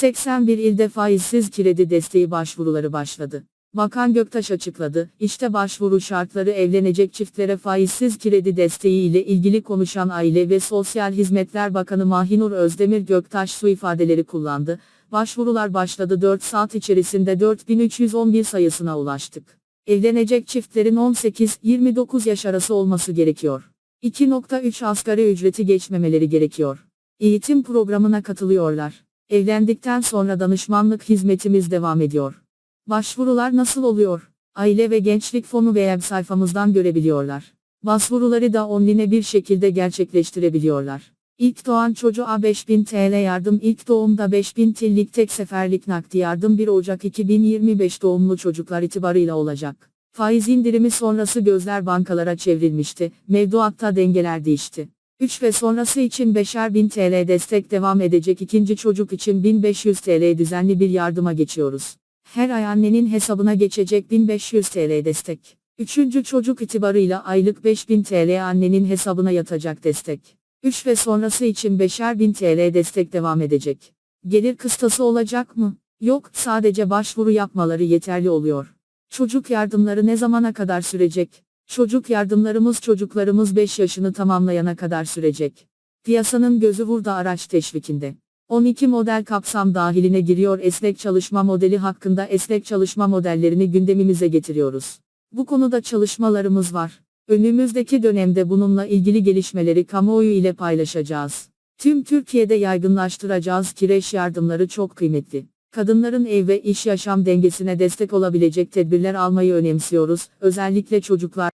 81 ilde faizsiz kredi desteği başvuruları başladı. Bakan Göktaş açıkladı, işte başvuru şartları evlenecek çiftlere faizsiz kredi desteği ile ilgili konuşan Aile ve Sosyal Hizmetler Bakanı Mahinur Özdemir Göktaş su ifadeleri kullandı. Başvurular başladı 4 saat içerisinde 4311 sayısına ulaştık. Evlenecek çiftlerin 18-29 yaş arası olması gerekiyor. 2.3 asgari ücreti geçmemeleri gerekiyor. Eğitim programına katılıyorlar. Evlendikten sonra danışmanlık hizmetimiz devam ediyor. Başvurular nasıl oluyor? Aile ve Gençlik Fonu web sayfamızdan görebiliyorlar. Başvuruları da online bir şekilde gerçekleştirebiliyorlar. İlk doğan çocuğa 5000 TL yardım ilk doğumda 5000 TL'lik tek seferlik nakdi yardım 1 Ocak 2025 doğumlu çocuklar itibarıyla olacak. Faiz indirimi sonrası gözler bankalara çevrilmişti, mevduatta dengeler değişti. 3 ve sonrası için 5'er bin TL destek devam edecek ikinci çocuk için 1500 TL düzenli bir yardıma geçiyoruz. Her ay annenin hesabına geçecek 1500 TL destek. Üçüncü çocuk itibarıyla aylık 5000 TL annenin hesabına yatacak destek. 3 ve sonrası için 5'er bin TL destek devam edecek. Gelir kıstası olacak mı? Yok, sadece başvuru yapmaları yeterli oluyor. Çocuk yardımları ne zamana kadar sürecek? Çocuk yardımlarımız çocuklarımız 5 yaşını tamamlayana kadar sürecek. Piyasanın gözü burada araç teşvikinde. 12 model kapsam dahiline giriyor esnek çalışma modeli hakkında esnek çalışma modellerini gündemimize getiriyoruz. Bu konuda çalışmalarımız var. Önümüzdeki dönemde bununla ilgili gelişmeleri kamuoyu ile paylaşacağız. Tüm Türkiye'de yaygınlaştıracağız kireç yardımları çok kıymetli. Kadınların ev ve iş yaşam dengesine destek olabilecek tedbirler almayı önemsiyoruz, özellikle çocuklar